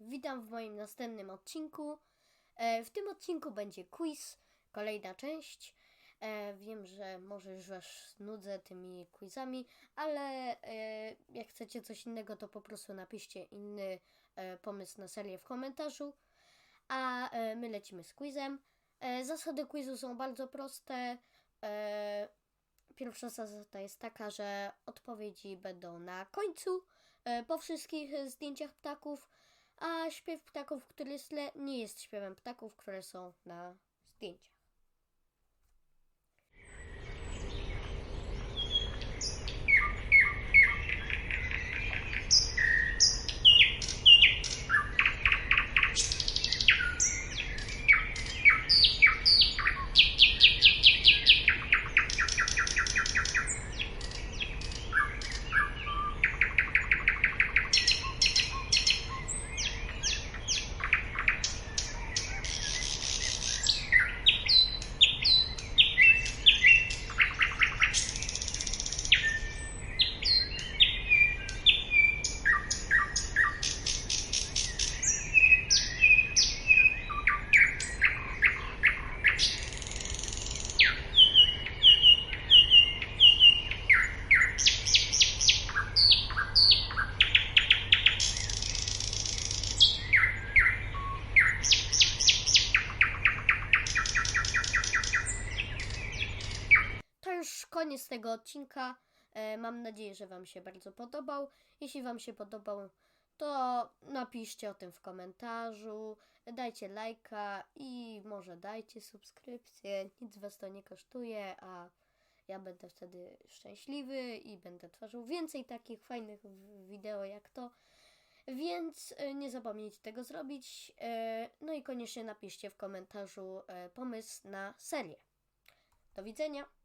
Witam w moim następnym odcinku. E, W tym odcinku będzie quiz, kolejna część. E, Wiem, że może już Was nudzę tymi quizami, ale e, jak chcecie coś innego, to po prostu napiszcie inny pomysł na serię w komentarzu. A my lecimy z quizem. Zasady quizu są bardzo proste. Pierwsza zasada jest taka, że odpowiedzi będą na końcu po wszystkich zdjęciach ptaków, a śpiew ptaków, który jest tle, nie jest śpiewem ptaków, które są na zdjęciach. To już koniec tego odcinka. E, Mam nadzieję, że Wam się bardzo podobał. Jeśli Wam się podobał, to napiszcie o tym w komentarzu, dajcie lajka i może dajcie subskrypcję. Nic Was to nie kosztuje, a ja będę wtedy szczęśliwy i będę tworzył więcej takich fajnych wideo jak to. Więc e, nie zapomnijcie tego zrobić. E, No i koniecznie napiszcie w komentarzu pomysł na serię. Do widzenia.